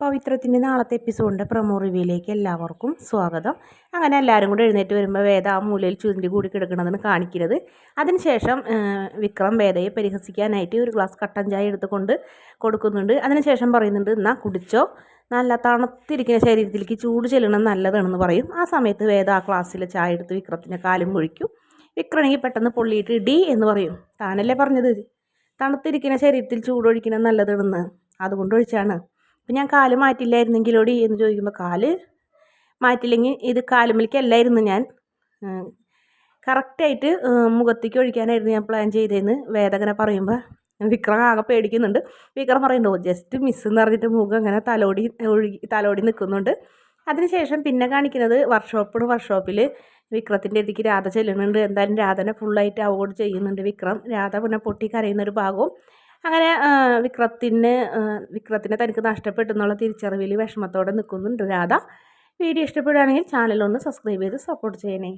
പവിത്രത്തിന്റെ നാളത്തെ എപ്പിസോഡിന്റെ പ്രമോ റിവ്യൂയിലേക്ക് എല്ലാവർക്കും സ്വാഗതം. അങ്ങനെ എല്ലാവരും കൂടെ എഴുന്നേറ്റ് വരുമ്പോൾ വേദ ആ മൂലയിൽ ചുരുണ്ടി കൂടി കിടക്കണതെന്ന് കാണിക്കുന്നത് അതിനുശേഷം വിക്രം വേദയെ പരിഹസിക്കാനായിട്ട് ഒരു ഗ്ലാസ് കട്ടൻ ചായ എടുത്തുകൊണ്ട് കൊടുക്കുന്നുണ്ട്. അതിനുശേഷം പറയുന്നുണ്ട് എന്നാൽ കുടിച്ചോ? നല്ല തണുത്തിരിക്കുന്ന ശരീരത്തിലേക്ക് ചൂട് ചെല്ലണം നല്ലതാണെന്ന് പറയും. ആ സമയത്ത് വേദ ആ ക്ലാസ്സിൽ ചായ എടുത്ത് വിക്രത്തിന്റെ കാലും ഒഴിക്കും വിക്രണെങ്കിൽ പെട്ടെന്ന് പൊള്ളിയിട്ട് ഡി എന്ന് പറയും. താനല്ലേ പറഞ്ഞത്? തണുത്തിരിക്കുന്ന ശരീരത്തിൽ ചൂടൊഴിക്കണം നല്ലതാണെന്ന്. അതുകൊണ്ട് ഒഴിച്ചാണ്. അപ്പം ഞാൻ കാൽ മാറ്റില്ലായിരുന്നെങ്കിലോടി എന്ന് ചോദിക്കുമ്പോൾ കാൽ മാറ്റില്ലെങ്കിൽ ഇത് കാലുമലിക്കല്ലായിരുന്നു ഞാൻ. കറക്റ്റായിട്ട് മുഖത്തേക്ക് ഒഴിക്കാനായിരുന്നു ഞാൻ പ്ലാൻ ചെയ്തതെന്ന് വേദകനെ പറയുമ്പോൾ വിക്രം ആകെ പേടിക്കുന്നുണ്ട്. വിക്രം പറയുന്നുണ്ടോ ജസ്റ്റ് മിസ് എന്ന് പറഞ്ഞിട്ട് മുഖം അങ്ങനെ തലോടി ഒഴുകി തലോടി നിൽക്കുന്നുണ്ട് അതിനുശേഷം പിന്നെ കാണിക്കുന്നത് വർക്ക്ഷോപ്പാണ് വർക്ക്ഷോപ്പിൽ വിക്രത്തിന്റെ ഇതിക്ക് രാധ ചെല്ലുന്നുണ്ട്. എന്തായാലും രാധനെ ഫുള്ളായിട്ട് അവോയ്ഡ് ചെയ്യുന്നുണ്ട് വിക്രം. രാധ പിന്നെ പൊട്ടി കരയുന്നൊരു ഭാഗവും അങ്ങനെ വിക്രത്തിന് വിക്രത്തിനെ തനിക്ക് നഷ്ടപ്പെട്ടു എന്നുള്ള തിരിച്ചറിവിൽ വിഷമത്തോടെ നിൽക്കുന്നുണ്ട് രാധ. വീഡിയോ ഇഷ്ടപ്പെടുകയാണെങ്കിൽ ചാനലൊന്ന് സബ്സ്ക്രൈബ് ചെയ്ത് സപ്പോർട്ട് ചെയ്യണേ.